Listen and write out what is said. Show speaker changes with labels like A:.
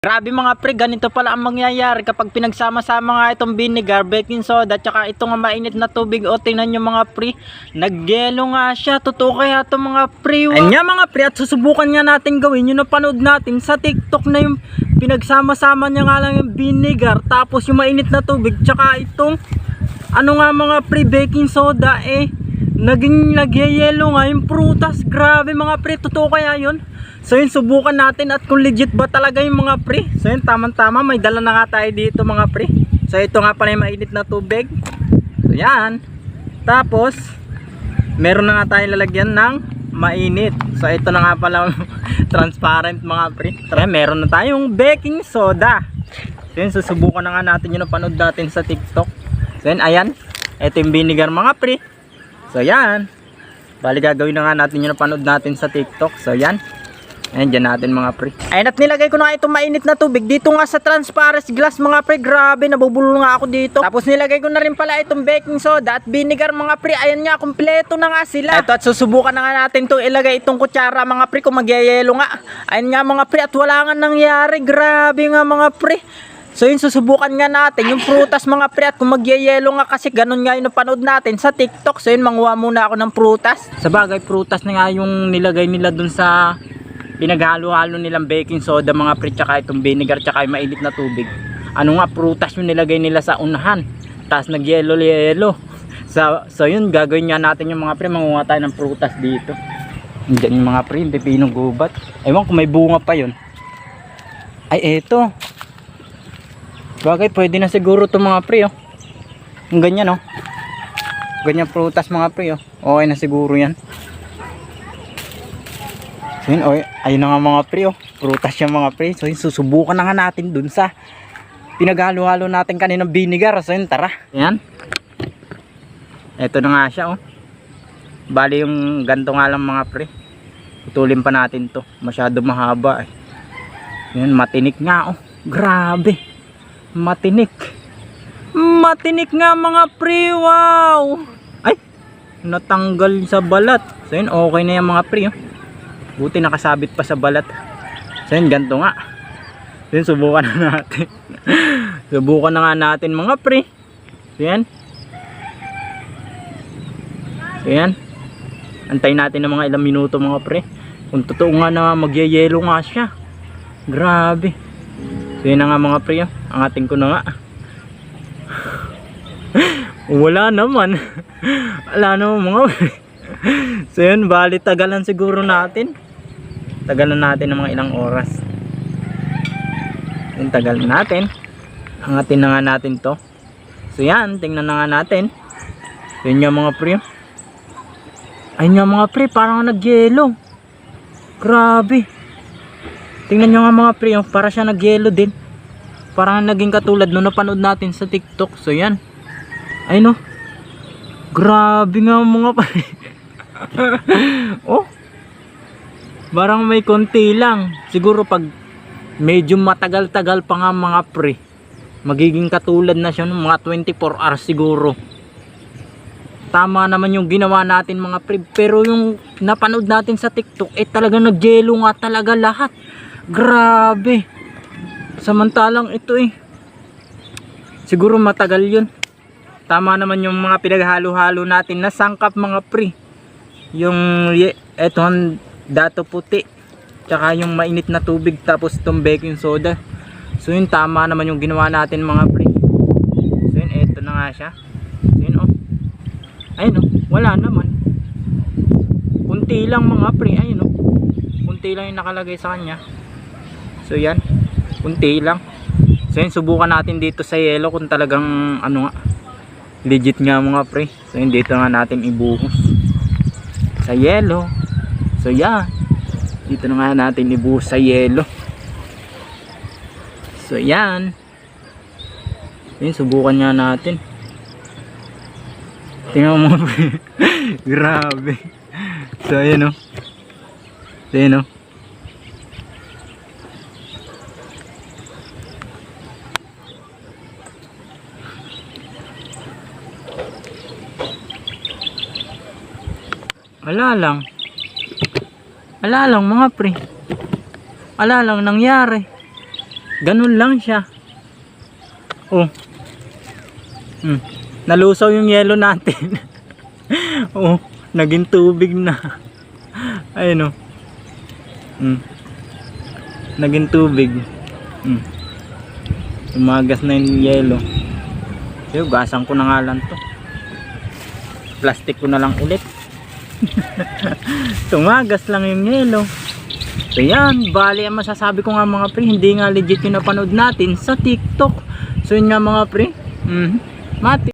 A: Grabe mga pre, ganito pala ang mangyayari kapag pinagsama-sama nga itong vinegar, baking soda, tsaka ito nga mainit na tubig. O tingnan nyo mga pre, nagyelo nga siya. Totoo kaya ito mga pre. Wow. Anya mga pre, at susubukan nga natin gawin yung napanood natin sa TikTok na yung pinagsama-sama niya nga lang yung vinegar, tapos yung mainit na tubig, tsaka itong ano nga mga pre, baking soda eh naging nagyayelo nga yung prutas. Grabe mga pre, totoo kaya yun? So yun, subukan natin at kung legit ba talaga yung mga pre. So yun, tamang-tama, may dala na nga tayo dito mga pre. So ito nga pala yung mainit na tubig. So yan. Tapos, meron na nga tayo lalagyan ng mainit. So ito na nga pala transparent mga pre. Tara, meron na tayong baking soda. So yun, susubukan na nga natin yung napanood natin sa TikTok. So yun, ayan. Ito yung vinegar mga pre. So yan. Bali gagawin na nga natin yung napanood natin sa TikTok. So yan. Ayan dyan natin mga pre. Ayan at nilagay ko na nga itong mainit na tubig. Dito nga sa transparent glass mga pre. Grabe nabubulol nga ako dito. Tapos nilagay ko na rin pala itong baking soda at vinegar mga pre. Ayan nga kompleto na nga sila. Ito at susubukan na nga natin to ilagay itong kutsara mga pre kung magyayelo nga. Ayan nga mga pre at wala nga nangyari. Grabe nga mga pre. So yun susubukan nga natin yung prutas mga pre at kung magyayelo nga kasi ganun nga yung napanood natin sa TikTok. So yun manguha muna ako ng prutas. Sa bagay prutas na nga yung nilagay nila dun sa pinaghalo-halo nilang baking soda mga pre tsaka itong vinegar tsaka yung mainit na tubig. Ano nga prutas yung nilagay nila sa unahan. Tapos nagyelo-yelo. So, so yun gagawin nga natin yung mga pre manguha tayo ng prutas dito. Diyan yung mga pre, yung pipinong gubat. Ewan kung may bunga pa yun. Ay eto. Bagay pwede na siguro to mga pre oh. Ganyan oh. Ganyan prutas mga pre oh. Okay na siguro yan. Yun, oy, ayun na nga mga pre oh. Prutas yung mga pre. So yun, susubukan na nga natin dun sa pinaghalo-halo natin kaninang vinegar. So yun, tara. Yan. Ito na nga siya oh. Bali yung ganto nga lang mga pre. Putulin pa natin to. Masyado mahaba eh. Yan, matinik nga oh. Grabe. Matinik. Matinik nga mga pre. Wow. Ay, natanggal sa balat. So yun, okay na yung mga pre oh. Buti nakasabit pa sa balat. So yun, ganito nga. Yun, subukan na natin. subukan na nga natin mga pre. So yan. So yan. Antayin natin ng mga ilang minuto mga pre. Kung totoo nga na magyayelo nga siya. Grabe. So yun na nga mga pre. oh. Angatin ko na nga. Wala naman. Wala naman mga pre. So yun, bali tagalan siguro natin. Tagalan natin ng mga ilang oras. Yung tagal natin. Angatin na nga natin to. So yan, tingnan na nga natin. Yun yung mga pre. Ayun nga mga pre, parang nagyelo. Grabe. Tingnan nyo nga mga pre, oh, para siya nagyelo din. Parang naging katulad nung napanood natin sa TikTok. So yan. Ayun oh. Grabe nga mga pre. oh. Parang may konti lang. Siguro pag medyo matagal-tagal pa nga mga pre. Magiging katulad na siya ng mga 24 hours siguro. Tama naman yung ginawa natin mga pre. Pero yung napanood natin sa TikTok, eh talaga nagjelo nga talaga lahat. Grabe. Samantalang ito eh. Siguro matagal yun. Tama naman yung mga pinaghalo-halo natin na sangkap mga pre. Yung ye- eto ang dato puti. Tsaka yung mainit na tubig tapos itong baking soda. So yun tama naman yung ginawa natin mga pre. So yun eto na nga siya. So yun oh. Ayun oh, wala naman. Kunti lang mga pre, ayun oh. Kunti lang yung nakalagay sa kanya. So yan, kunti lang. So yun, subukan natin dito sa yellow kung talagang ano nga, legit nga mga pre. So yun, dito nga natin ibuhos. Sa yellow. So yan, dito na nga natin ibuhos sa yellow. So yan. Yun, subukan nga natin. Tingnan mo. Grabe. So ayan oh. So ayan oh. Wala lang. Wala lang mga pre. Wala lang nangyari. Ganun lang siya. Oh. Hmm. Nalusaw yung yelo natin. oh, naging tubig na. Ayun oh. Hmm. Naging tubig. Hmm. Tumagas na yung yelo. So, gasan ko na nga lang to. Plastic ko na lang ulit. Tumagas lang yung yelo. So yan, bali ang masasabi ko nga mga pre, hindi nga legit yung napanood natin sa TikTok. So yun nga mga pre, mm, mati.